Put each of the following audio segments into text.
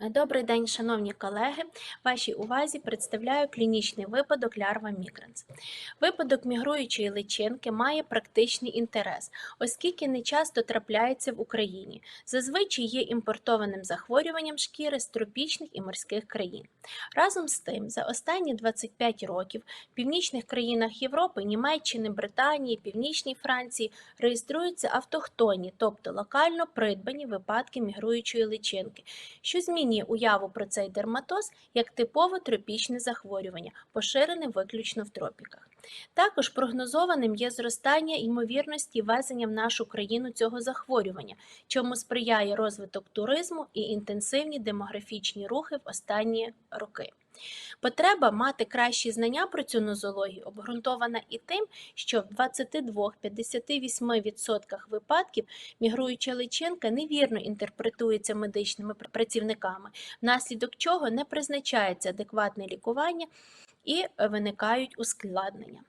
Добрий день, шановні колеги. Вашій увазі представляю клінічний випадок лярва мігранс. Випадок мігруючої личинки має практичний інтерес, оскільки не часто трапляється в Україні. Зазвичай є імпортованим захворюванням шкіри з тропічних і морських країн. Разом з тим, за останні 25 років в північних країнах Європи, Німеччини, Британії, Північній Франції реєструються автохтонні, тобто локально придбані випадки мігруючої личинки, що змінює уяву про цей дерматоз як типове тропічне захворювання, поширене виключно в тропіках. Також прогнозованим є зростання ймовірності везення в нашу країну цього захворювання, чому сприяє розвиток туризму і інтенсивні демографічні рухи в останні роки. Потреба мати кращі знання про цю нозологію обґрунтована і тим, що в 22-58% випадків мігруюча личинка невірно інтерпретується медичними працівниками, внаслідок чого не призначається адекватне лікування і виникають ускладнення.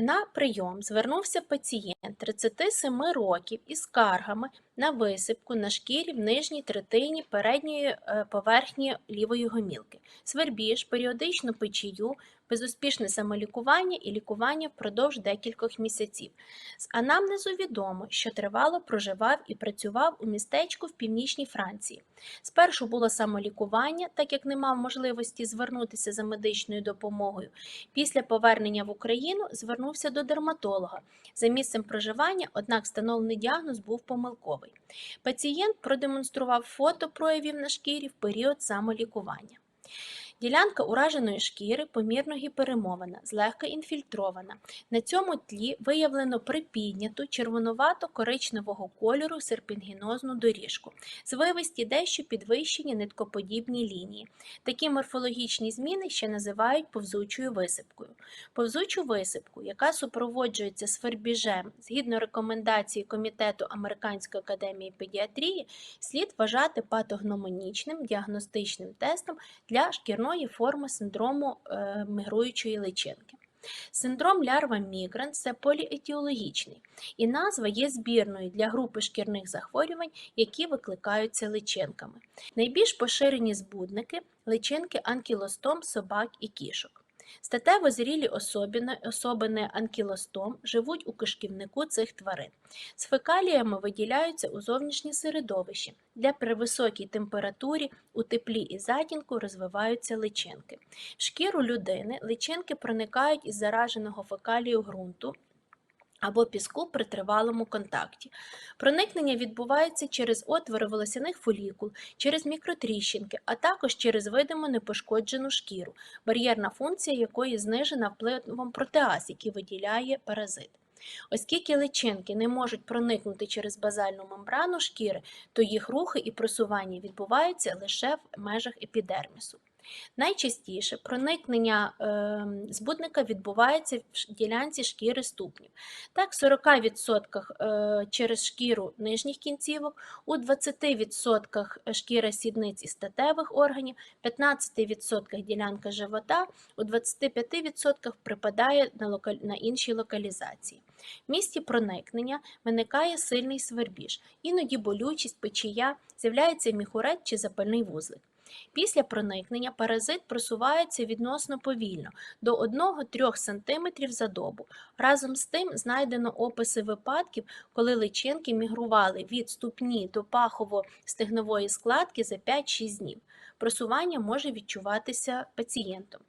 На прийом звернувся пацієнт 37 років із скаргами на висипку на шкірі в нижній третині передньої е, поверхні лівої гомілки, свербіж, періодичну печію, безуспішне самолікування і лікування впродовж декількох місяців. З анамнезу відомо, що тривало проживав і працював у містечку в північній Франції. Спершу було самолікування, так як не мав можливості звернутися за медичною допомогою. Після повернення в Україну звернувся до дерматолога. За місцем проживання, однак встановлений діагноз був помилковий. Пацієнт продемонстрував фото проявів на шкірі в період самолікування. Ділянка ураженої шкіри помірно гіперемована, злегка інфільтрована. На цьому тлі виявлено припідняту червонувато-коричневого кольору серпінгінозну доріжку, звивисті дещо підвищені ниткоподібні лінії. Такі морфологічні зміни ще називають повзучою висипкою. Повзучу висипку, яка супроводжується свербіжем згідно рекомендації Комітету Американської академії педіатрії, слід вважати патогномонічним діагностичним тестом для шкірної форми синдрому е, мігруючої личинки. Синдром лярва мігрант це поліетіологічний, і назва є збірною для групи шкірних захворювань, які викликаються личинками. Найбільш поширені збудники личинки анкілостом собак і кішок. Статево зрілі особини, особини анкілостом живуть у кишківнику цих тварин. З фекаліями виділяються у зовнішнє середовище, де при високій температурі у теплі і затінку розвиваються личинки. В шкіру людини личинки проникають із зараженого фекалію ґрунту або піску при тривалому контакті. Проникнення відбувається через отвори волосяних фолікул, через мікротріщинки, а також через видимо непошкоджену шкіру, бар'єрна функція якої знижена впливом протеаз, який виділяє паразит. Оскільки личинки не можуть проникнути через базальну мембрану шкіри, то їх рухи і просування відбуваються лише в межах епідермісу. Найчастіше проникнення е, збудника відбувається в ділянці шкіри ступнів. Так, в 40% е, через шкіру нижніх кінцівок, у 20% шкіра сідниць і статевих органів, 15% ділянка живота, у 25% припадає на, інші локалізації. В місті проникнення виникає сильний свербіж, іноді болючість, печія, з'являється міхурет чи запальний вузлик. Після проникнення паразит просувається відносно повільно до 1-3 см за добу. Разом з тим знайдено описи випадків, коли личинки мігрували від ступні до пахово-стегнової складки за 5-6 днів. Просування може відчуватися пацієнтом.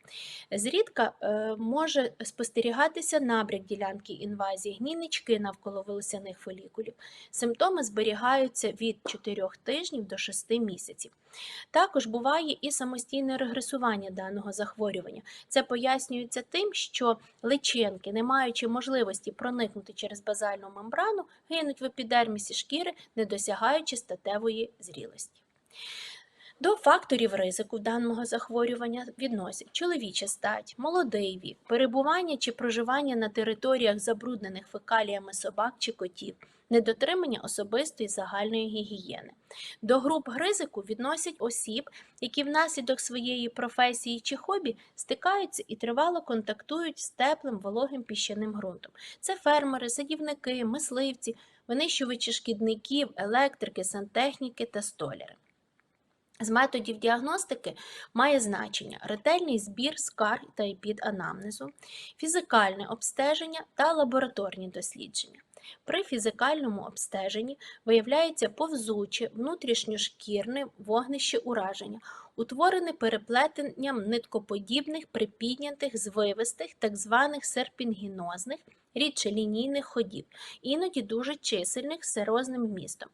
Зрідка е, може спостерігатися набряк ділянки інвазії, гнійнички навколо волосяних фолікулів. Симптоми зберігаються від 4 тижнів до 6 місяців. Також буває і самостійне регресування даного захворювання. Це пояснюється тим, що личинки, не маючи можливості проникнути через базальну мембрану, гинуть в епідермісі шкіри, не досягаючи статевої зрілості. До факторів ризику даного захворювання відносять чоловіча стать, молодий вік, перебування чи проживання на територіях, забруднених фекаліями собак чи котів, недотримання особистої загальної гігієни. До груп ризику відносять осіб, які внаслідок своєї професії чи хобі стикаються і тривало контактують з теплим вологим піщаним ґрунтом. Це фермери, садівники, мисливці, винищувачі шкідників, електрики, сантехніки та столяри. З методів діагностики має значення ретельний збір скарг та епіданамнезу, фізикальне обстеження та лабораторні дослідження. При фізикальному обстеженні виявляється повзуче внутрішньошкірне вогнище ураження, утворене переплетенням ниткоподібних припіднятих звивистих так званих серпінгінозних, рідше лінійних ходів, іноді дуже чисельних серозним вмістом.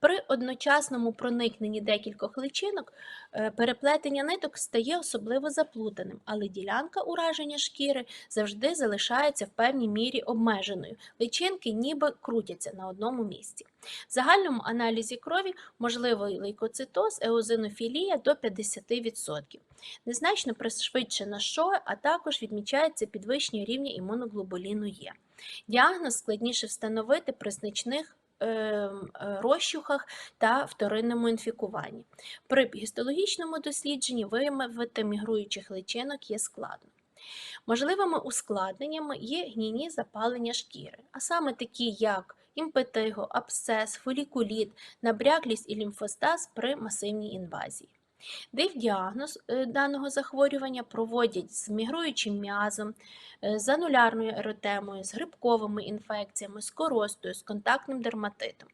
При одночасному проникненні декількох личинок е, переплетення ниток стає особливо заплутаним, але ділянка ураження шкіри завжди залишається в певній мірі обмеженою. Личинки ніби крутяться на одному місці. В загальному аналізі крові можливий лейкоцитоз, еозинофілія до 50%. Незначно пришвидшена ШОЕ, а також відмічається підвищення рівня імуноглобуліну Е. Діагноз складніше встановити при значних е, е, розчухах та вторинному інфікуванні. При гістологічному дослідженні виявити мігруючих личинок є складно. Можливими ускладненнями є гнійні запалення шкіри, а саме такі, як імпетиго, абсцес, фолікуліт, набряклість і лімфостаз при масивній інвазії. Див-діагноз е, даного захворювання проводять з мігруючим м'язом, е, з анулярною еротемою, з грибковими інфекціями, з коростою, з контактним дерматитом.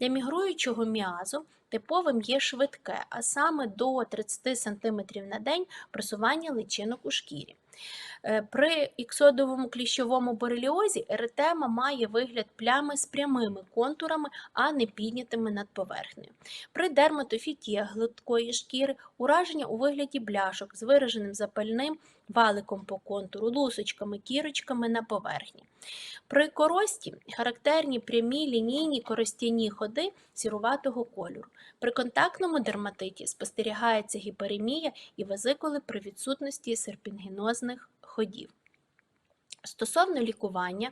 Для мігруючого м'язу типовим є швидке, а саме до 30 см на день просування личинок у шкірі. Е, При іксодовому кліщовому бореліозі еретема має вигляд плями з прямими контурами, а не піднятими над поверхнею. При дерматофіті гладкої шкіри ураження у вигляді бляшок з вираженим запальним валиком по контуру, лусочками, кірочками на поверхні. При корості характерні прямі лінійні коростяні ходи сіруватого кольору. При контактному дерматиті спостерігається гіперемія і везикули при відсутності серпінгенозних ходів. Стосовно лікування,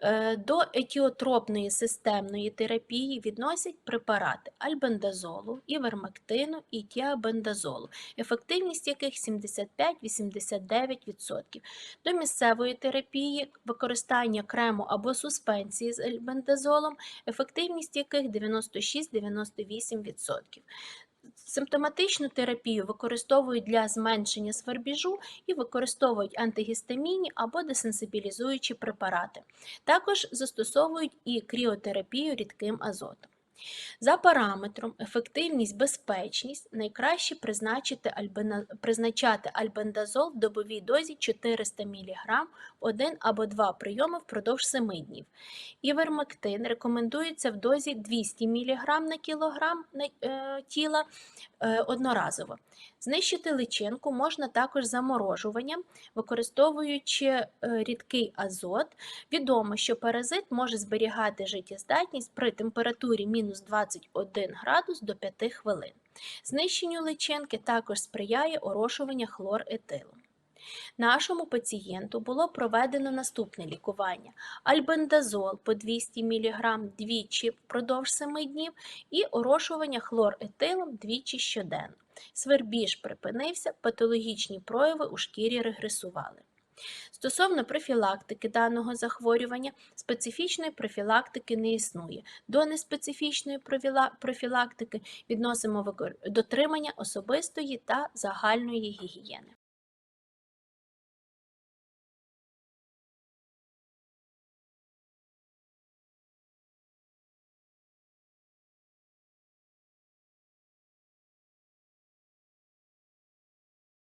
е, до етіотропної системної терапії відносять препарати альбендазолу, івермектину і тіабендазолу, ефективність яких 75-89%. До місцевої терапії використання крему або суспенсії з альбендазолом, ефективність яких 96-98%. Симптоматичну терапію використовують для зменшення свербіжу і використовують антигістамінні або десенсибілізуючі препарати. Також застосовують і кріотерапію рідким азотом. За параметром ефективність, безпечність найкраще призначити альбена- призначати альбендазол в добовій дозі 400 мг один або два прийоми впродовж 7 днів. Івермектин рекомендується в дозі 200 мг на кілограм е, тіла е, одноразово. Знищити личинку можна також заморожуванням, використовуючи е, рідкий азот. Відомо, що паразит може зберігати життєздатність при температурі мінус 21 градус до 5 хвилин. Знищенню личинки також сприяє орошування хлоретилом. Нашому пацієнту було проведено наступне лікування: альбендазол по 200 мг двічі впродовж 7 днів і орошування хлоретилом двічі щоденно. Свербіж припинився, патологічні прояви у шкірі регресували. Стосовно профілактики даного захворювання, специфічної профілактики не існує. До неспецифічної профілактики відносимо дотримання особистої та загальної гігієни.